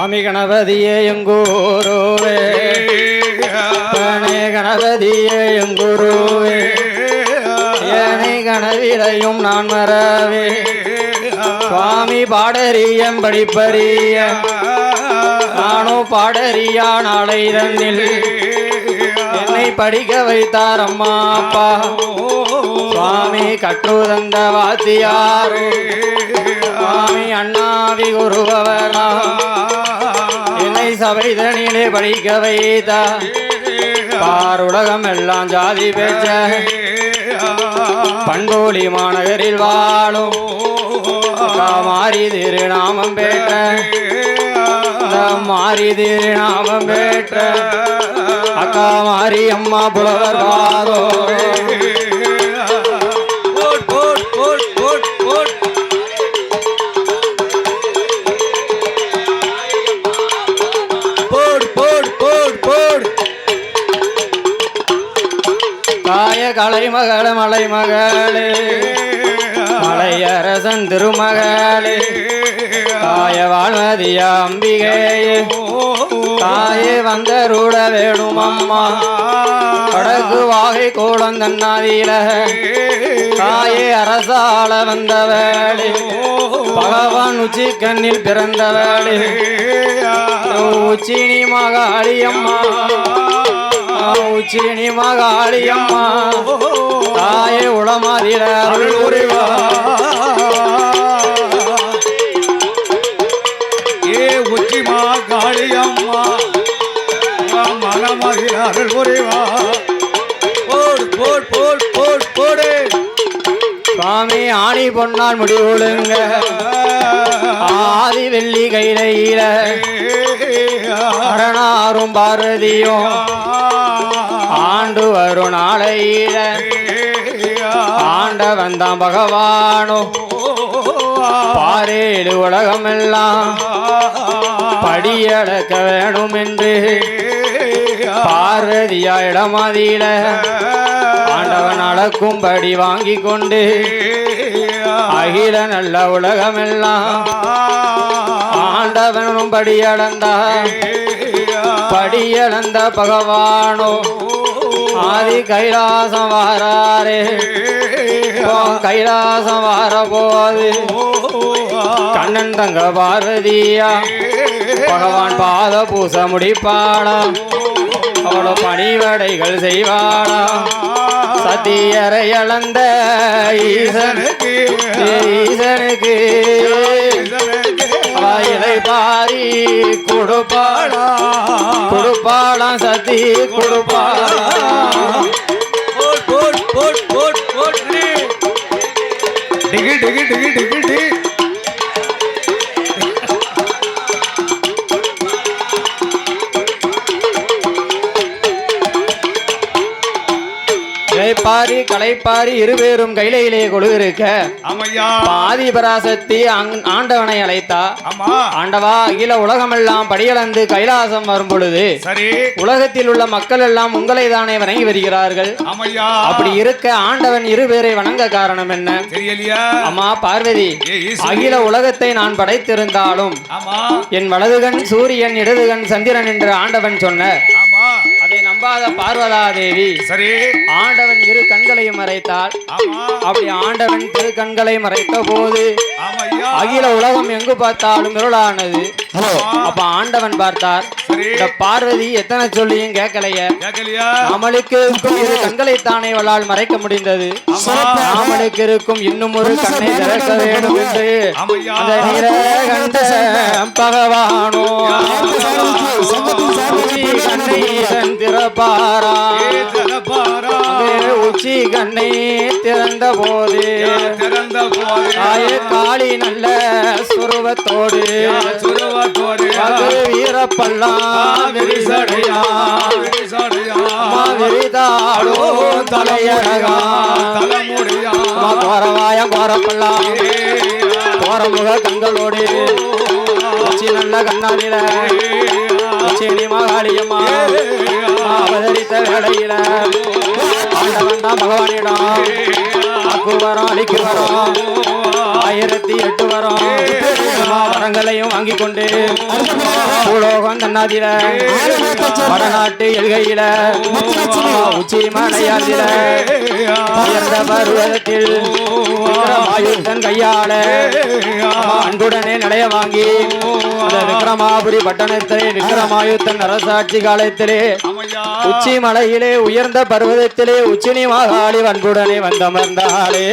சுவாமி கணபதியே எங்கூரோவே. கணே கணபதியே எங்குருவே. ஏனை கணவிலையும் நான் மறவே. சுவாமி பாடறியம் படிப்பறிய. நானோ பாடறியா நாளை தன்னில் என்னை படிக்க வைத்தார் அம்மா அப்பா. சுவாமி கற்றுதந்த வாத்தியாரோ. சுவாமி அண்ணாவி குருபவனா பானை சபை தனியிலே படிக்க வைத்த பாருலகம் எல்லாம் ஜாதி பேச்ச பண்போலி மாநகரில் வாழும் மாறி திருநாமம் பேட்ட மாறி திருநாமம் பேட்ட அக்கா மாறி அம்மா புலவர் வாதோ ஆய கலை மகள மலை மகளே. மலையரசன் திருமகளே. தாய வாழ்மதிய அம்பிகையே. தாயே வந்தருட வேணும் வடக்கு வாகை கோலம் தன்னாதியில தாயே அரசாள வந்தவளே. பகவான் உச்சி கண்ணில் பிறந்தவளே. உச்சினி மகாளியம்மா உச்சினி மகாளி அம்மா தாயே உளமாதிர அருள் உரிவா ஏ உச்சிமா காளியம்மா மனமகிழார்கள் புரிவா போட் போட் போட் போட் போடு. சுவாமி ஆணி பொன்னால் முடிவுழுங்க ஆதி வெள்ளி கையில அரணாரும் பாரதியும் ஆண்டு வரும் நாளையில ஆண்ட வந்தான் பகவானோ. பாரேழு உலகமெல்லாம் படியடக்க வேணும் என்று பார்வதியா இடமாதியில ஆண்டவன் அளக்கும்படி வாங்கி கொண்டு அகில நல்ல உலகமெல்லாம் ஆண்டவனும் படியளந்தா படியளந்த பகவானோ ஆதி கைலாசம் வாராரே. கைலாசம் வார போது கண்ணன் தங்க பார்வதியா பகவான் பாத பூச முடிப்பாளா. அவளோ பணிவடைகள் செய்வாளா. சத்தியரை இழந்த ஈசனுக்கு ஈசனுக்கு. பாரி கொடுப்பாளா கொடுப்பாளா சதி கொடுப்பாளா டிகி டிகி டிகி டிகி டி இலைப்பாரி களைப்பாரி இருவேரும் கையிலே கொழுவிருக்க. ஆமையா. பாதி பராசக்தி அங்- ஆண்டவனை அழைத்தா. ஆண்டவா அகில உலகமெல்லாம் படியளந்து கைலாசம் வரும் பொழுது உலகத்தில் உள்ள மக்கள் எல்லாம் உங்களை தானே வணங்கி வருகிறார்கள்? அப்படி இருக்க ஆண்டவன் இருவேரை வணங்க காரணம் என்ன? அம்மா பார்வதி. அகில உலகத்தை நான் படைத்திருந்தாலும் என் வலதுகண் சூரியன் இடதுகண் சந்திரன் என்று ஆண்டவன் சொன்ன அதை நம்பாத பார்வதா தேவி சரி. ஆண்டவன் இரு கண்களையும் மறைத்தாள். ஆமா. அப்படி ஆண்டவன் திரு கண்களை மறைத்த போது அகில உலகம் எங்கு பார்த்தாலும் இருளானது. அப்ப ஆண்டவன் பார்த்தார். சரி. இந்த பார்வதி எத்தனை சொல்லியும் கேட்கலைய. நாமளுக்கு இருக்கும் இரு கண்களை தானே அவளால் மறைக்க முடிந்தது. நாமளுக்கு இருக்கும் இன்னும் ஒரு கண்ணை திறக்க வேண்டும். என்று அந்த கண்ட பகவானோ. ஜலபாரா அந்த உச்சி கண்ணை திறந்த போது. திறந்த போது. ஆய காளி நல்ல சுருவத்தோடு. சுருவத்தோடு. வீரப்பல்லாம் விரிசடையா. விரிதாடோ தலையழகா. தலைமுடியா. கோரப்பல்லாம் கோரமுக கண்களோடு. நல்ல கண்ணாடியில. உச்சினி மகாளியம்மா அவதரித்த வேளையில ஆண்டவன் பகவானிடம் அக்கு வரம் அழிக்கு வரம். ஆயிரத்தி எட்டு வரம். வரங்களையும் வாங்கி கொண்டு பூலோகம் தன்னாதில வடநாட்டு எல்கையில உச்சி மலையாதில உயர்ந்த பருவத்தில் விக்ரமாயுத்தன் கையாள. அன்புடனே நடைய வாங்கி. விக்ரமாபுரி பட்டணத்திலே விக்ரமாயுத்தன் அரசாட்சி காலத்திலே உச்சி மலையிலே உயர்ந்த பர்வதத்திலே உச்சினி மாகாளி அன்புடனே வந்தமர்ந்தாளே.